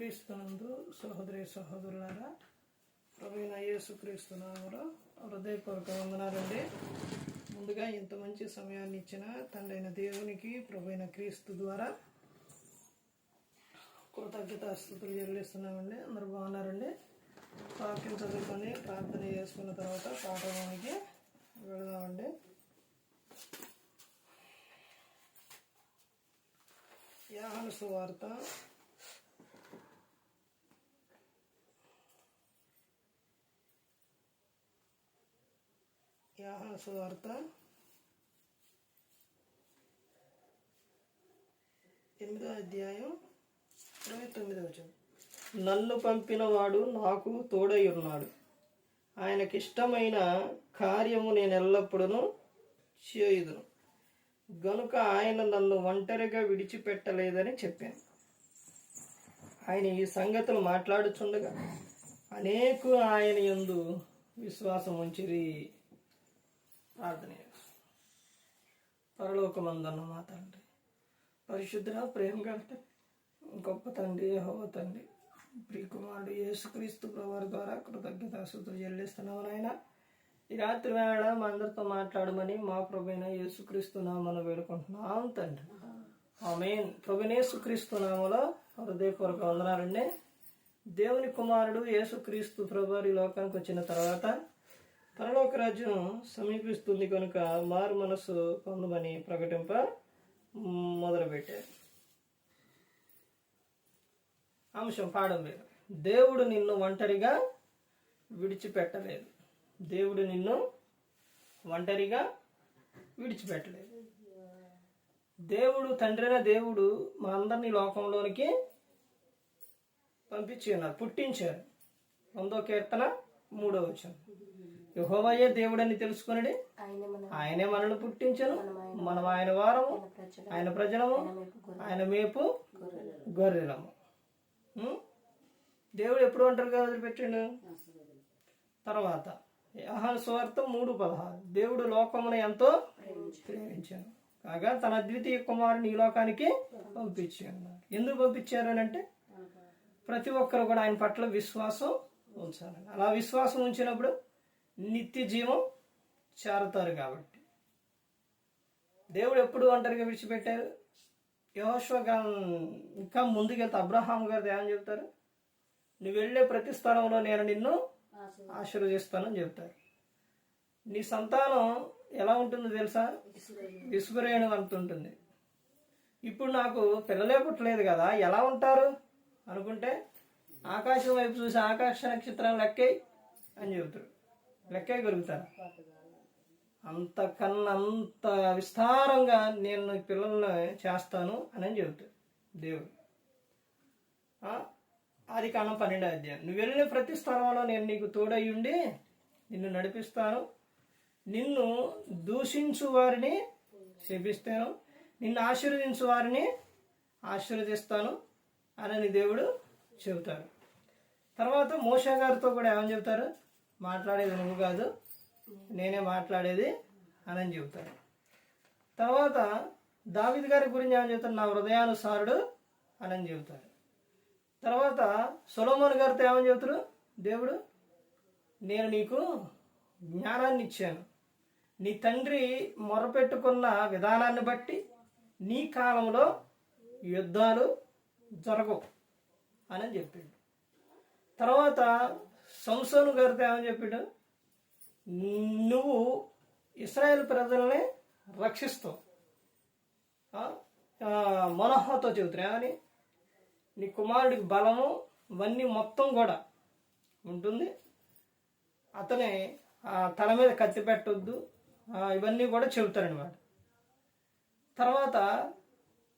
క్రీస్తునందు సహోదరి సహోదరులారా ప్రవీణ యేసుక్రీస్తునామలో హృదయపూర్వక వందనాలండి. ముందుగా ఇంత మంచి సమయాన్ని ఇచ్చిన తండ్రైన దేవునికి ప్రవీణ క్రీస్తు ద్వారా కృతజ్ఞతాస్థుతులు చెల్లిస్తున్నామండి. అందరు బాగున్నారండి? వాక్యం చదువుకొని ప్రార్థన చేసుకున్న తర్వాత పాఠంలోనికి వెళదామండి. యాహన సువార్త యాహన సువార్త ఎనిమిదో అధ్యాయం ఇరవై తొమ్మిదో వచనం నన్ను పంపినవాడు నాకు తోడై ఉన్నాడు ఆయనకిష్టమైన కార్యము నేను ఎల్లప్పుడూ చేయుదును గనుక ఆయన నన్ను ఒంటరిగా విడిచిపెట్టలేదని చెప్పాను ఆయన ఈ సంగతులు మాట్లాడుచుండగా అనేక ఆయన యందు విశ్వాసం ఉంచిరి ప్రార్థన పరలోకమందన్న మా తండ్రి పరిశుద్ధ ప్రేమ కలితే గొప్ప తండ్రి హోవ తండ్రి ప్రియకుమారుడు యేసుక్రీస్తు ప్రభువారి ద్వారా కృతజ్ఞతాస్తుతులు చెల్లిస్తున్నాము నాయన. ఈ రాత్రి వేళ మా అందరితో మాట్లాడమని మా ప్రభుైన యేసుక్రీస్తు నామను వేడుకుంటున్నాం తండ్రి. ఆమెన్. ప్రభుని యేసుక్రీస్తు నామలో హృదయపూర్వక వందనాలండి. దేవుని కుమారుడు యేసుక్రీస్తు ప్రభు ఈ లోకానికి వచ్చిన తర్వాత పరలోక రాజ్యం సమీపిస్తుంది కనుక మారు మనసు పొందమని ప్రకటింప మొదలుపెట్టారు. అంశం పాడం వేరు దేవుడు నిన్ను ఒంటరిగా విడిచిపెట్టలేదు. దేవుడు నిన్ను ఒంటరిగా విడిచిపెట్టలేదు. దేవుడు తండ్రైన దేవుడు మా అందరినీ లోకంలోనికి పంపించి ఉన్నారు పుట్టించారు. వందో కీర్తన మూడో వచ్చాను యహోవయే దేవుడని తెలుసుకునడి. ఆయన మన ఆయనే మనల్ని పుట్టించను. మనం ఆయన వారము. ఆయన ప్రజలము. ఆయన మేపు గొర్రెలము? దేవుడు ఎప్పుడు ఒంటరిగా వదిలిపెట్టాడు? తర్వాత ఆహార స్వార్థం మూడు పదహారు. దేవుడు లోకమును ఎంతో ప్రేమించాను కాగా తన అద్వితీయ కుమారుని ఈ లోకానికి పంపించాను ఎందుకు పంపించారు అని అంటే ప్రతి ఒక్కరు కూడా ఆయన పట్ల విశ్వాసం ఉంచాలని అలా విశ్వాసం ఉంచినప్పుడు నిత్య జీవం చేరతారు కాబట్టి. దేవుడు ఎప్పుడు ఒంటరిగా విడిచిపెట్టారు? యహోశ్వ ఇంకా ముందుకెళ్తే అబ్రహాం గారు ఏమని చెప్తారు? నువ్వు వెళ్ళే ప్రతి స్థలంలో నేను నిన్ను ఆశీర్వదిస్తానని చెప్తారు. నీ సంతానం ఎలా ఉంటుందో తెలుసా? విసుగురేణు అంటుంటుంది ఇప్పుడు నాకు పిల్లలే పుట్టలేదు కదా ఎలా ఉంటారు? అనుకుంటే ఆకాశం వైపు చూసి ఆకాశ నక్షత్రం లెక్కే అని చెబుతాడు లెక్కే గొరుగుతారు అంతకన్నా అంత విస్తారంగా నేను పిల్లల్ని చేస్తాను అని చెబుతాడు దేవుడు. అది కన్నా కాలం పన్నెండో అధ్యాయం. నువ్వు వెళ్ళిన ప్రతి స్థలంలో నేను నీకు తోడై ఉండి నిన్ను నడిపిస్తాను. నిన్ను దూషించు వారిని శపిస్తాను. నిన్ను ఆశీర్వదించు వారిని ఆశీర్వదిస్తాను అని దేవుడు చెబుతాడు. తర్వాత మోషా గారితో కూడా ఏమని చెబుతారు? మాట్లాడేది నువ్వు కాదు నేనే మాట్లాడేది అని చెబుతాడు. తర్వాత దావిద్ గారి గురించి ఏమని చెబుతారు నా హృదయానుసారుడు అని చెబుతాడు. తర్వాత సొలోమోన్ గారితో ఏమని చెబుతాడు దేవుడు నేను నీకు జ్ఞానాన్ని ఇచ్చాను. నీ తండ్రి మొరపెట్టుకున్న విధానాన్ని బట్టి నీ కాలంలో యుద్ధాలు జరగవు అని చెప్పాడు. తర్వాత సంసోను గారితో ఏమని చెప్పాడు. నువ్వు ఇస్రాయేల్ ప్రజల్ని రక్షిస్తావు. మనోహతో చెబుతున్నా ఏమని? నీ కుమారుడికి బలము ఇవన్నీ మొత్తం కూడా ఉంటుంది. అతని ఆ, తల మీద కత్తి పెట్టొద్దు. ఇవన్నీ కూడా చెబుతారనమాట తర్వాత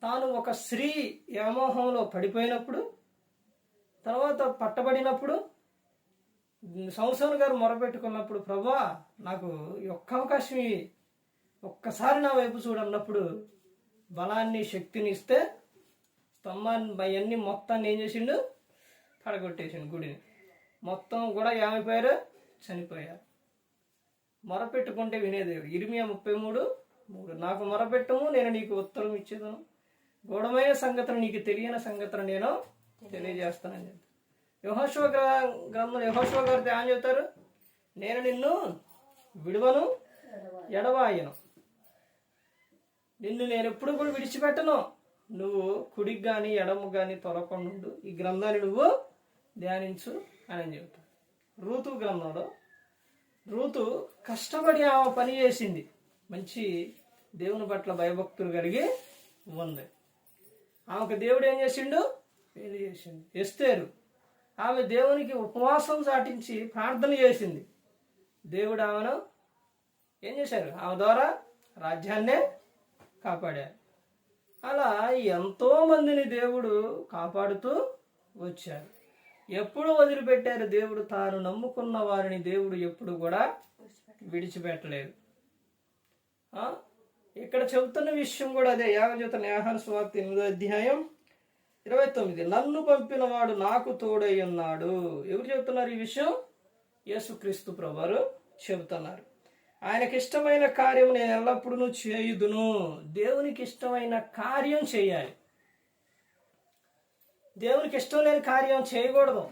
తాను ఒక స్త్రీ వ్యామోహంలో పడిపోయినప్పుడు తర్వాత పట్టబడినప్పుడు సంవత్సరం గారు మొరపెట్టుకున్నప్పుడు ప్రభా నాకు ఈ ఒక్క అవకాశం ఇయ్యి. ఒక్కసారి నా వైపు చూడన్నప్పుడు బలాన్ని శక్తిని ఇస్తే స్తంభాన్ని అవన్నీ మొత్తాన్ని ఏం చేసిండు? పడగొట్టేసిండు గుడిని. మొత్తం కూడా ఏమైపోయారు? చనిపోయారు. మొరపెట్టుకుంటే వినేదేవుడు ఇరిమియా ముప్పై మూడు మూడు. నాకు మొరపెట్టము నేను నీకు ఉత్తరం ఇచ్చేదను. గూఢమైన సంగతులు నీకు తెలియని సంగతులు నేను తెలియజేస్తానని చెప్తారు యహోశివ గ్రంథం యహోశివ గారు ధ్యానం చెప్తారు నేను నిన్ను విడువను ఎడవాయను. నిన్ను నేను ఎప్పుడు కూడా విడిచిపెట్టను. నువ్వు కుడికి కానీ ఎడము కానీ తొలకుండా ఉండు ఈ గ్రంథాన్ని నువ్వు ధ్యానించు అని చెబుతాడు ఋతు గ్రంథంలో ఋతు కష్టపడి ఆమె పని చేసింది. మంచి దేవుని పట్ల భయభక్తులు కలిగి ఉంది. ఆమెకు దేవుడు ఏం చేసిండు? పెళ్ళి చేసిండు? ఎస్తేరు. ఆమె దేవునికి ఉపవాసం చాటించి ప్రార్థన చేసింది. దేవుడు ఆమెను ఏం చేశారు? ఆమె ద్వారా రాజ్యాన్నే కాపాడారు. అలా ఎంతో మందిని దేవుడు కాపాడుతూ వచ్చారు ఎప్పుడు వదిలిపెట్టారు దేవుడు? తాను నమ్ముకున్న వారిని దేవుడు ఎప్పుడు కూడా విడిచిపెట్టలేదు. ఇక్కడ చెబుతున్న విషయం కూడా అదే. యాగజూత న్యాహాన స్వార్థ ఎనిమిదో అధ్యాయం ఇరవై తొమ్మిది. నన్ను పంపిన వాడు నాకు తోడై ఉన్నాడు. ఎవరు చెబుతున్నారు ఈ విషయం? యేసుక్రీస్తు ప్రభువారు చెబుతున్నారు. ఆయనకి ఇష్టమైన కార్యం నేను ఎల్లప్పుడూ చేయుదును. దేవునికి ఇష్టమైన కార్యం చేయాలి. దేవునికి ఇష్టం లేని కార్యం చేయకూడదు.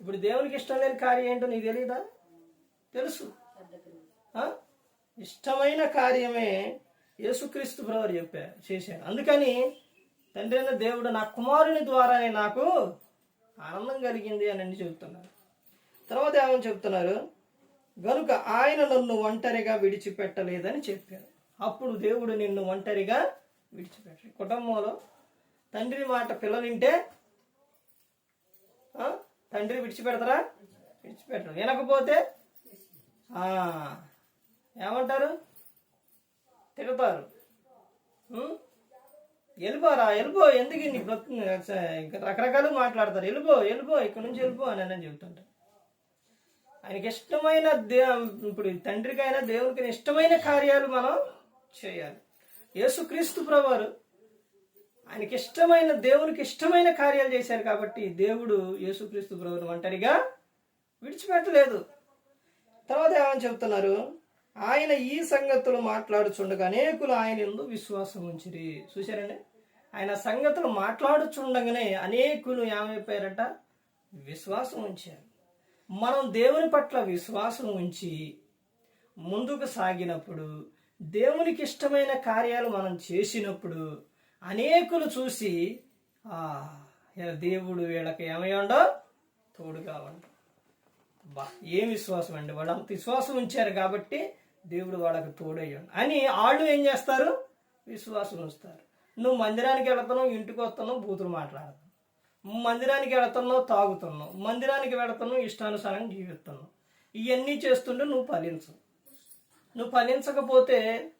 ఇప్పుడు దేవునికి ఇష్టం లేని కార్యం ఏంటో నీకు తెలియదా తెలుసు. ఇష్టమైన కార్యమే యేసుక్రీస్తు బ్రదర్ చెప్పా చేశాను అందుకని తండ్రి అయిన దేవుడు నా కుమారుని ద్వారానే నాకు ఆనందం కలిగింది అని అని చెబుతున్నారు. తర్వాత ఏమని చెప్తున్నారు గనుక ఆయన నన్ను ఒంటరిగా విడిచిపెట్టలేదని చెప్పారు. అప్పుడు దేవుడు నిన్ను ఒంటరిగా విడిచిపెట్టాడు. కుటుంబంలో తండ్రి మాట పిల్లలు వింటే తండ్రి విడిచిపెడతారా? విడిచిపెట్టరు. వినకపోతే ఏమంటారు? తిడతారు. వెళ్ళిపోరా వెళ్ళిపో ఎందుకు నీ బ్రతు ఇంకా రకరకాలు మాట్లాడతారు. వెళ్ళిపో వెళ్ళిపో ఇక్కడ నుంచి వెళ్ళిపో అని అని చెబుతుంటారు. ఆయనకి ఇష్టమైన దే ఇప్పుడు తండ్రికైనా దేవునికి ఇష్టమైన కార్యాలు మనం చేయాలి. యేసుక్రీస్తు ప్రభువారు ఆయనకి ఇష్టమైన దేవునికి ఇష్టమైన కార్యాలు చేశారు కాబట్టి దేవుడు యేసుక్రీస్తు ప్రభుని ఒంటరిగా విడిచిపెట్టలేదు. తర్వాత ఏమని చెప్తున్నారు ఆయన ఈ సంగతులు మాట్లాడుచుండగా అనేకులు ఆయన ఎందు విశ్వాసం ఉంచిరి. చూశారండి? ఆయన సంగతులు మాట్లాడుచుండగానే అనేకులు ఏమైపోయారట విశ్వాసం ఉంచారు. మనం దేవుని పట్ల విశ్వాసం ఉంచి ముందుకు సాగినప్పుడు దేవునికి ఇష్టమైన కార్యాలు మనం చేసినప్పుడు అనేకులు చూసి ఆ దేవుడు వీళ్ళకి ఏమయ్యండో తోడుగా ఉండు. బా ఏం విశ్వాసం అండి? వాళ్ళు అంత విశ్వాసం ఉంచారు కాబట్టి దేవుడు వాళ్ళకి తోడయ్యాడు. అని వాళ్ళు ఏం చేస్తారు? విశ్వాసం వస్తారు. నువ్వు మందిరానికి వెళుతున్నావు ఇంటికి వస్తున్నావు బూతులు మాట్లాడుతున్నావు. మందిరానికి వెళుతున్నావు తాగుతున్నావు. మందిరానికి వెళుతున్నావు ఇష్టానుసారంగా జీవిస్తున్నావు. ఇవన్నీ చేస్తుంటే నువ్వు ఫలించు నువ్వు ఫలించకపోతే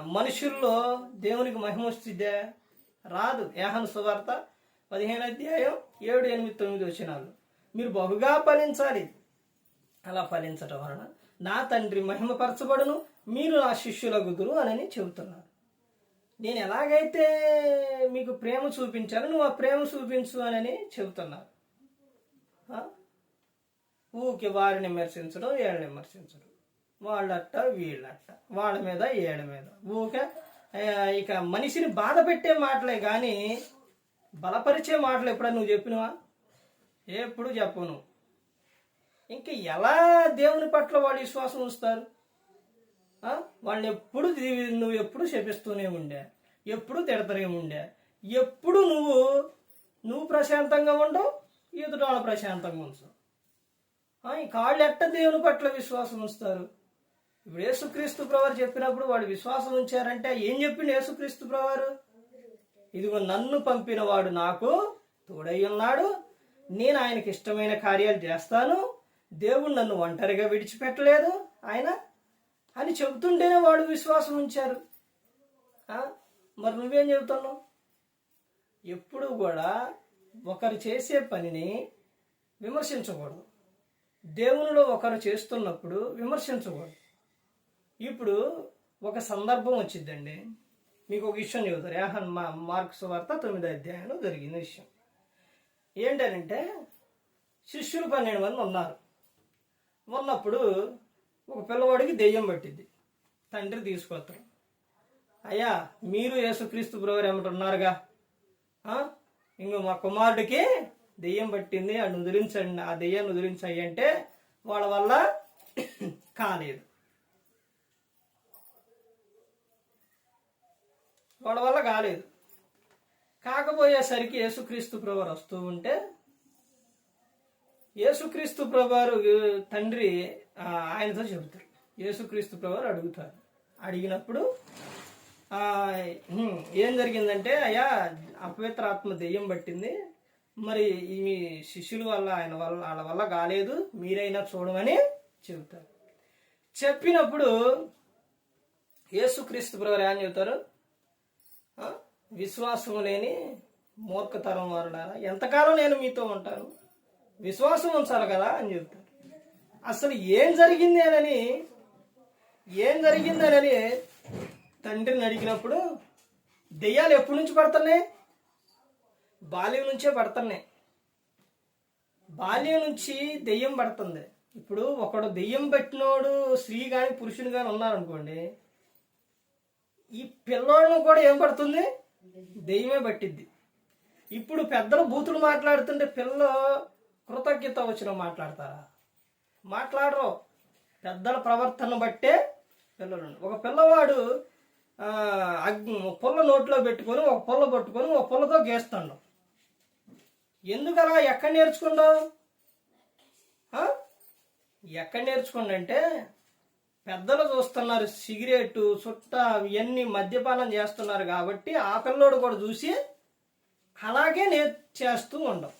మనుషుల్లో దేవునికి మహిమ వస్తుందే? రాదు. యాహన్ సువార్త పదిహేను అధ్యాయం ఏడు ఎనిమిది తొమ్మిది వచ్చినాలు మీరు బహుగా ఫలించాలి. అలా ఫలించటం వలన నా తండ్రి మహిమపరచబడును మీరు నా శిష్యుల గుదురు అని చెబుతున్నారు. నేను ఎలాగైతే మీకు ప్రేమ చూపించాను నువ్వు ఆ ప్రేమ చూపించు అని చెబుతున్నారు. ఊకి ఊకే వారిని విమర్శించడం వీళ్ళని విమర్శించడం. వాళ్ళట్ట వీళ్ళట్ట. వాళ్ళ మీద ఏళ్ళ మీద. ఊకే ఇక మనిషిని బాధ పెట్టే మాటలే కానీ బలపరిచే మాటలు ఎప్పుడన్నా నువ్వు చెప్పినవా? ఎప్పుడు చెప్పను. ఇంకా ఎలా దేవుని పట్ల వాళ్ళు విశ్వాసం ఉంచుతారు? వాళ్ళని ఎప్పుడు నువ్వు ఎప్పుడు శపిస్తూనే ఉండే ఎప్పుడు తిడతనే ఉండే ఎప్పుడు నువ్వు నువ్వు ప్రశాంతంగా ఉండవు ఎదుటి వాళ్ళు ప్రశాంతంగా ఉంచు ఈ కాళ్ళు ఎట్ట దేవుని పట్ల విశ్వాసం ఉంచుతారు? ఇప్పుడు యేసుక్రీస్తు ప్రవారు చెప్పినప్పుడు వాళ్ళు విశ్వాసం ఉంచారంటే ఏం చెప్పిండు యేసుక్రీస్తు ప్రవారు ఇదిగో నన్ను పంపిన వాడు నాకు తోడై ఉన్నాడు నేను ఆయనకి ఇష్టమైన కార్యాలు చేస్తాను దేవుడు నన్ను ఒంటరిగా విడిచిపెట్టలేదు ఆయన అని చెబుతుంటేనే వాడు విశ్వాసం ఉంచారు. మరి నువ్వేం చెబుతున్నావు? ఎప్పుడు కూడా ఒకరు చేసే పనిని విమర్శించకూడదు. దేవునిలో ఒకరు చేస్తున్నప్పుడు విమర్శించకూడదు. ఇప్పుడు ఒక సందర్భం వచ్చిందండి. మీకు ఒక విషయం చెబుతారు యాహన్ మా మార్క్స్ వార్త తొమ్మిదో అధ్యాయంలో జరిగిన విషయం. ఏంటనంటే శిష్యులు పన్నెండు మంది ఉన్నారు. ఉన్నప్పుడు ఒక పిల్లవాడికి దెయ్యం పట్టింది తండ్రి తీసుకొస్తాం అయ్యా మీరు యేసుక్రీస్తు బ్రవర్ ఏమంటున్నారుగా ఇంకో మా కుమారుడికి దెయ్యం పట్టింది అని వదిలించండి ఆ దెయ్యాన్ని వదిలించాయి అంటే వాళ్ళ వల్ల కాలేదు. వాళ్ళ వల్ల కాలేదు. కాకపోయేసరికి యేసుక్రీస్తు ప్రవర్ వస్తూ ఉంటే యేసుక్రీస్తు ప్రభువారు తండ్రి ఆయనతో చెబుతారు. యేసుక్రీస్తు ప్రభువారు అడుగుతారు. అడిగినప్పుడు ఏం జరిగిందంటే అయ్యా అపవిత్ర ఆత్మ దెయ్యం పట్టింది. మరి ఈ శిష్యుల వల్ల ఆయన వల్ల వాళ్ళ వల్ల కాలేదు. మీరైనా చూడమని చెబుతారు. చెప్పినప్పుడు యేసుక్రీస్తు ప్రభువారు ఏం చెబుతారు? విశ్వాసం లేని మూర్ఖతరం వారుడారా ఎంతకాలం నేను మీతో ఉంటాను? విశ్వాసం ఉంచాలి కదా అని చెప్తారు. అసలు ఏం జరిగింది అని ఏం జరిగిందనని తండ్రిని అడిగినప్పుడు దెయ్యాలు ఎప్పటి నుంచి పడుతున్నాయి? బాల్యం నుంచే పడుతున్నాయి. బాల్యం నుంచి దెయ్యం పడుతుంది. ఇప్పుడు ఒకడు దెయ్యం పెట్టినోడు స్త్రీ కానీ పురుషుని కానీ ఉన్నారనుకోండి ఈ పిల్లోడిని కూడా ఏం పడుతుంది? దెయ్యమే పట్టిద్ది. ఇప్పుడు పెద్దలు బూతులు మాట్లాడుతుంటే పిల్లలు కృతజ్ఞత వచ్చిన మాట్లాడతారా? మాట్లాడరు. పెద్దల ప్రవర్తన బట్టే పిల్లలు ఒక పిల్లవాడు అగ్ని పుల్ల నోట్లో పెట్టుకొని ఒక పుల్ల పట్టుకొని ఒక పుల్లతో గేస్తాడు. ఎందుకు అలా ఎక్కడ నేర్చుకున్నావు ఎక్కడ నేర్చుకుండంటే పెద్దలు చూస్తున్నారు సిగరెట్ చుట్ట ఇవన్నీ మద్యపానం చేస్తున్నారు కాబట్టి ఆ పిల్లోడు కూడా చూసి అలాగే నే చేస్తూ ఉండవు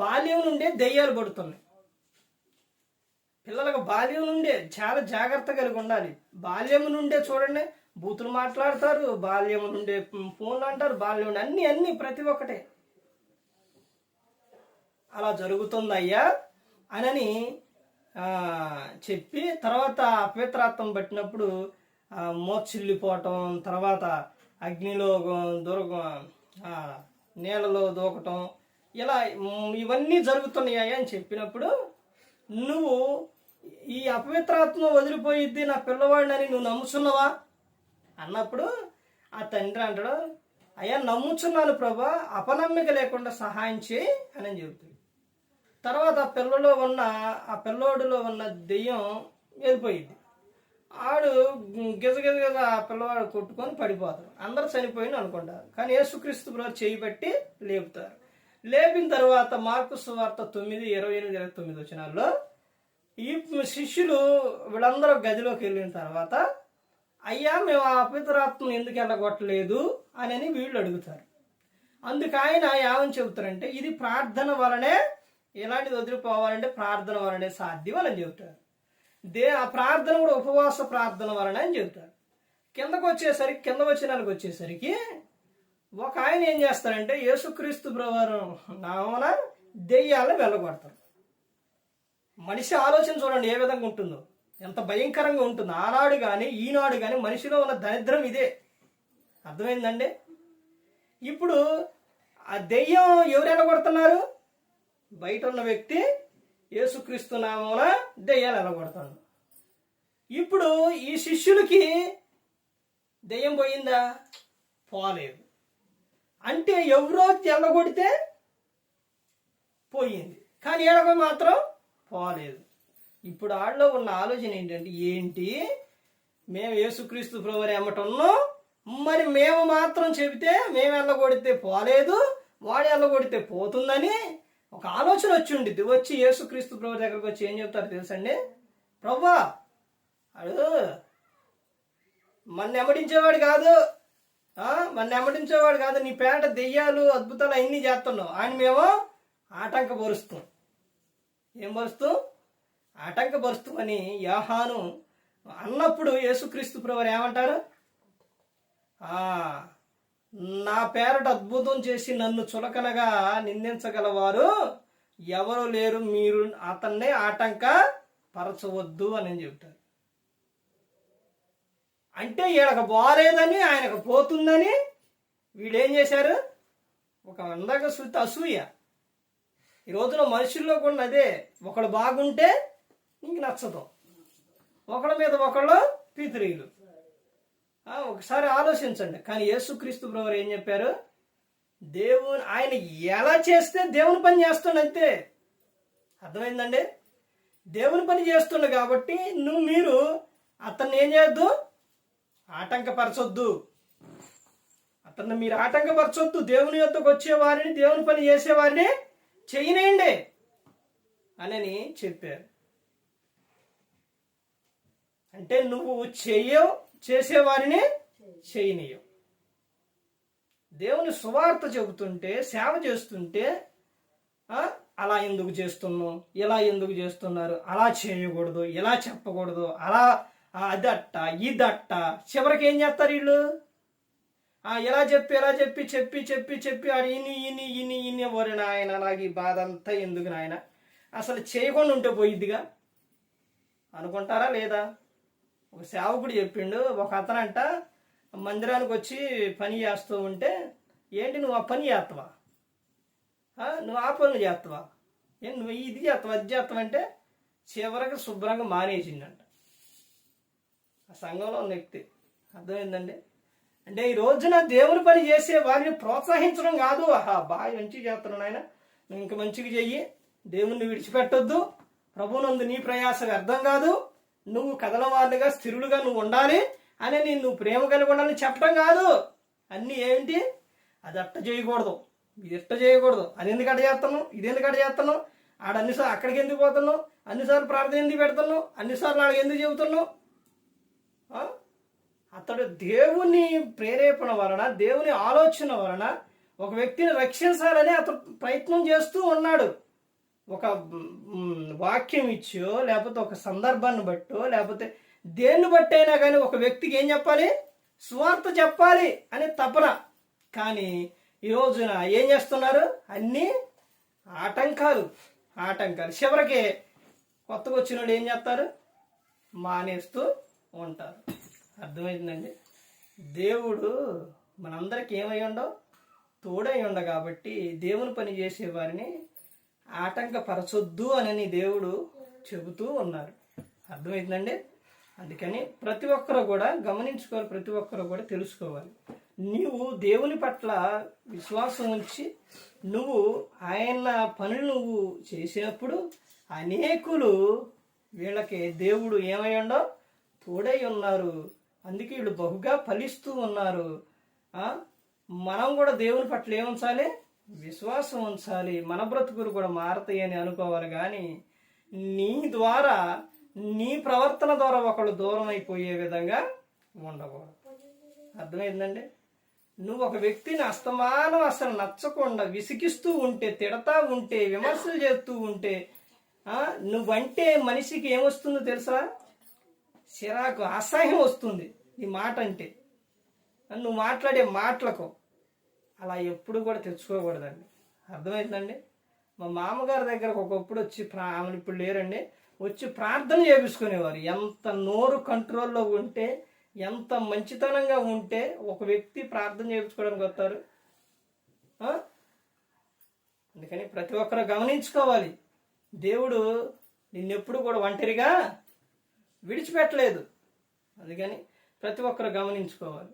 బాల్యం నుండే దెయ్యాలు పడుతున్నాయి. పిల్లలకు బాల్యం నుండే చాలా జాగ్రత్త కలిగి ఉండాలి. బాల్యం నుండే చూడండి బూతులు మాట్లాడతారు బాల్యం నుండే ఫోన్లు అంటారు బాల్యం నుండి అన్ని అన్ని ప్రతి ఒక్కటే. అలా జరుగుతుందయ్యా అనని చెప్పి తర్వాత అపవిత్రాత్వం పట్టినప్పుడు మోచిల్లిపోవటం తర్వాత అగ్నిలో దొరక నీళ్ళలో దూకటం ఇలా ఇవన్నీ జరుగుతున్నాయి అని చెప్పినప్పుడు నువ్వు ఈ అపవిత్రాత్మ వదిలిపోయిద్ది నా పిల్లవాడినని నువ్వు నమ్ముచున్నావా? అన్నప్పుడు ఆ తండ్రి అంటాడు అయ్యా నమ్ముచున్నాను ప్రభా అపనమ్మిక లేకుండా సహాయం చేయి అని చెబుతుంది. తర్వాత ఆ పిల్లలో ఉన్న ఆ పిల్లోడిలో ఉన్న దెయ్యం వెళ్ళిపోయింది ఆడు గిజ గిజ గిజ ఆ పిల్లవాడు కొట్టుకొని పడిపోతాడు. అందరు చనిపోయింది అనుకుంటారు. కానీ యేసుక్రీస్తు బ్రో చేయి పెట్టి లేపుతారు. లేపిన తర్వాత మార్కు సువార్త తొమ్మిది ఇరవై ఎనిమిది ఇరవై తొమ్మిది వచ్చినాల్లో ఈ శిష్యులు వీళ్ళందరూ గదిలోకి వెళ్ళిన తర్వాత అయ్యా మేము ఆ అపితరాత్మను ఎందుకు వెళ్ళగొట్టలేదు అని వీళ్ళు అడుగుతారు. అందుకు ఆయన ఏమని చెబుతారంటే ఇది ప్రార్థన వలనే ఎలాంటిది వదిలిపోవాలంటే ప్రార్థన వలనే సాధ్యం అని చెబుతారు. దే ఆ ప్రార్థన కూడా ఉపవాస ప్రార్థన వలన అని చెబుతారు. కిందకు వచ్చేసరికి కింద వచ్చినాలకు వచ్చేసరికి ఒక ఆయన ఏం చేస్తారంటే యేసుక్రీస్తు బ్రవారు నామన దెయ్యాలను వెళ్ళగొడతారు. మనిషి ఆలోచన చూడండి ఏ విధంగా ఉంటుందో. ఎంత భయంకరంగా ఉంటుంది. ఆనాడు కానీ ఈనాడు కానీ మనిషిలో ఉన్న దరిద్రం ఇదే. అర్థమైందండి? ఇప్పుడు ఆ దెయ్యం ఎవరు ఎలగొడుతున్నారు బయట ఉన్న వ్యక్తి యేసుక్రీస్తు నామమున దెయ్యాలు ఎలగొడతాడు ఇప్పుడు ఈ శిష్యులకి దెయ్యం పోయిందా? పోలేదు. అంటే ఎవరో తెల్లగొడితే పోయింది. కానీ ఏడవ మాత్రం పోలేదు. ఇప్పుడు ఆడలో ఉన్న ఆలోచన ఏంటంటే ఏంటి? మేము యేసుక్రీస్తు ప్రభువారు ఎమ్మటున్నాం మరి మేము మాత్రం చెబితే మేము ఎల్లగొడితే పోలేదు. వాడు ఎల్లగొడితే పోతుందని ఒక ఆలోచన వచ్చి ఉండిద్ది. వచ్చి యేసుక్రీస్తు ప్రభు దగ్గరకు వచ్చి ఏం చెప్తారు తెలుసండి? ప్రభా అడు మన ఎమడించేవాడు కాదు. మన ఎమ్మడించేవాడు కాదు నీ పేట దెయ్యాలు అద్భుతాలు అన్నీ చేస్తున్నావు. ఆయన మేము ఆటంక పరుస్తాం ఏం పరుస్తాం? ఆటంక పరుస్తామని యోహాను అన్నప్పుడు యేసుక్రీస్తు ప్రభు ఏమంటారు? నా పేరట అద్భుతం చేసి నన్ను చులకనగా నిందించగలవారు ఎవరు లేరు మీరు అతన్నే ఆటంక పరచవద్దు అని చెప్తారు అంటే వీళ్ళకి బాలేదని ఆయనకు పోతుందని వీడేం చేశారు? ఒక అందాక శృతి అసూయ. ఈ రోజున మనుషుల్లో కూడా అదే. ఒకడు బాగుంటే ఇంక నచ్చదు. ఒకళ్ళ మీద ఒకళ్ళు పితిరీలు ఒకసారి ఆలోచించండి. కానీ యేసుక్రీస్తు బ్రవర్ ఏం చెప్పారు? దేవుని ఆయన ఎలా చేస్తే దేవుని పని చేస్తుండ అంతే. అర్థమైందండి? దేవుని పని చేస్తుండే కాబట్టి నువ్వు మీరు అతన్ని ఏం చేయొద్దు? ఆటంకపరచొద్దు. అతన్ని మీరు ఆటంకపరచొద్దు. దేవుని యొద్దకు వచ్చేవారిని దేవుని పని చేసేవారిని చేయనేయండి అని చెప్పారు. అంటే నువ్వు చేయవు చేసేవారిని చేయనీయవు. దేవుని సువార్త చెబుతుంటే సేవ చేస్తుంటే ఆ, అలా ఎందుకు చేస్తున్నావు? ఇలా ఎందుకు చేస్తున్నారు? అలా చేయకూడదు ఇలా చెప్పకూడదు అలా అదట్ట ఇదట్ట చివరికి ఏం చేస్తారు వీళ్ళు? ఎలా ఇలా చెప్పి ఇలా చెప్పి చెప్పి చెప్పి చెప్పి ఆడు ఇని ఇని ఇని ఇని ఓరి నాయన? నాకు ఈ బాధ అంతా ఎందుకు నాయన? అసలు చేయకుండా ఉంటే పోయిద్దిగా? అనుకుంటారా లేదా? ఒక సేవకుడు చెప్పిండు ఒక అతనంట మందిరానికి వచ్చి పని చేస్తూ ఉంటే ఏంటి నువ్వు ఆ పని చేస్తావా నువ్వు ఆ పనులు చేస్తావా ఏం నువ్వు ఇది చేస్తావు అది చేస్తావంటే చివరికి శుభ్రంగా మానేసిండంట. ఆ సంఘంలో ఉన్న వ్యక్తి. అర్థమైందండి? అంటే ఈ రోజున దేవుని పని చేసే వారిని ప్రోత్సహించడం కాదు. ఆహా బాగా మంచిగా చేస్తున్నాను ఆయన నువ్వు ఇంక మంచిగా చెయ్యి. దేవుణ్ణి విడిచిపెట్టొద్దు. ప్రభునందు నీ ప్రయాసం అర్థం కాదు. నువ్వు కదలవాళ్ళుగా స్థిరులుగా నువ్వు ఉండాలి అని నేను నువ్వు ప్రేమ కలిగి ఉండాలని చెప్పడం కాదు. అన్నీ ఏంటి అది అట్ట చేయకూడదు. ఇది ఎట్ట చేయకూడదు? అది ఎందుకు అట్ట చేస్తున్నావు? ఇది ఎందుకు అట్ట చేస్తున్నావు? ఆడ అన్నిసార్లు అక్కడికి ఎందుకు పోతున్నావు? అన్నిసార్లు ప్రార్థన ఎందుకు పెడుతున్నావు? అన్నిసార్లు ఆడికి ఎందుకు చెబుతున్నావు? అతడు దేవుని ప్రేరేపణ వలన దేవుని ఆలోచన వలన ఒక వ్యక్తిని రక్షించాలని అతడు ప్రయత్నం చేస్తూ ఉన్నాడు. ఒక వాక్యం ఇచ్చో లేకపోతే ఒక సందర్భాన్ని బట్టో లేకపోతే దేన్ని బట్టి అయినా కానీ ఒక వ్యక్తికి ఏం చెప్పాలి? స్వార్థ చెప్పాలి అని తపన. కానీ ఈ రోజున ఏం చేస్తున్నారు? అన్నీ ఆటంకాలు ఆటంకాలు. చివరికి కొత్తగా వచ్చిన వాళ్ళు ఏం చేస్తారు? మానేస్తూ ఉంటారు. అర్థమైందండి? దేవుడు మనందరికి ఏమై ఉండవు తోడై ఉండ కాబట్టి దేవుని పని చేసే వారిని ఆటంకపరచొద్దు అని దేవుడు చెబుతూ ఉన్నారు. అర్థమైందండి? అందుకని ప్రతి ఒక్కరు కూడా గమనించుకోవాలి ప్రతి ఒక్కరు కూడా తెలుసుకోవాలి. నీవు దేవుని పట్ల విశ్వాసం ఉంచి నువ్వు ఆయన పనులు నువ్వు చేసినప్పుడు అనేకులు వీళ్ళకి దేవుడు ఏమై ఉండో తోడై ఉన్నారు. అందుకే వీళ్ళు బహుగా ఫలిస్తూ ఉన్నారు. మనం కూడా దేవుని పట్ల ఏముంచాలి? విశ్వాసం ఉంచాలి. మన బ్రతుకులు కూడా మారతాయని అనుకోవాలి కానీ నీ ద్వారా నీ ప్రవర్తన ద్వారా ఒకళ్ళు దూరం అయిపోయే విధంగా ఉండకూడదు. అర్థమైందండి? నువ్వు ఒక వ్యక్తిని అస్తమానం అసలు నచ్చకుండా విసిగిస్తూ ఉంటే తిడతా ఉంటే విమర్శలు చేస్తూ ఉంటే నువ్వంటే మనిషికి ఏమొస్తుందో తెలుసా? చిరాకు అసహ్యం వస్తుంది నీ మాట అంటే. నువ్వు మాట్లాడే మాటలకు అలా ఎప్పుడు కూడా తెచ్చుకోకూడదండి. అర్థమైందండి? మా మామగారి దగ్గరకు ఒకప్పుడు వచ్చి ప్రా ఆమెను ఇప్పుడు లేరండి. వచ్చి ప్రార్థన చేపించుకునేవారు. ఎంత నోరు కంట్రోల్లో ఉంటే ఎంత మంచితనంగా ఉంటే ఒక వ్యక్తి ప్రార్థన చేయించుకోవడానికి వస్తారు. అందుకని ప్రతి ఒక్కరు గమనించుకోవాలి. దేవుడు నిన్నెప్పుడు కూడా ఒంటరిగా విడిచిపెట్టలేదు. అందుకని ప్రతి ఒక్కరు గమనించుకోవాలి.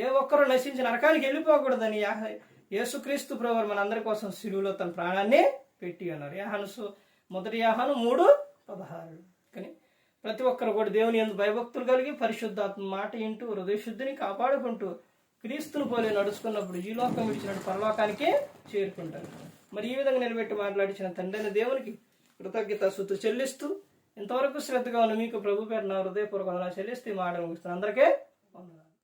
ఏ ఒక్కరు నశించి నరకానికి వెళ్ళిపోకూడదని యాహ- యేసుక్రీస్తు ప్రభు మనందరి కోసం సిలువులో తన ప్రాణాన్ని పెట్టి అన్నారు. యాహనుసు మొదటి యాహను మూడు పదహారు కానీ ప్రతి ఒక్కరు కూడా దేవుని ఎందు భయభక్తులు కలిగి పరిశుద్ధాత్మ మాట వింటూ హృదయశుద్ధిని కాపాడుకుంటూ క్రీస్తును పోలే నడుచుకున్నప్పుడు ఈ లోకం విడిచినట్టు పరలోకానికి చేరుకుంటారు. మరి ఈ విధంగా నిలబెట్టి మాట్లాడించిన తండ్రిని దేవునికి కృతజ్ఞత సుత్తు చెల్లిస్తూ ఇంతవరకు శ్రద్ధగా కావాలి మీకు ప్రభు పేరు నా హృదయపూర్వకంగా చెల్లిస్తే మాట ముగిస్తాను అందరికీ వందనాలు.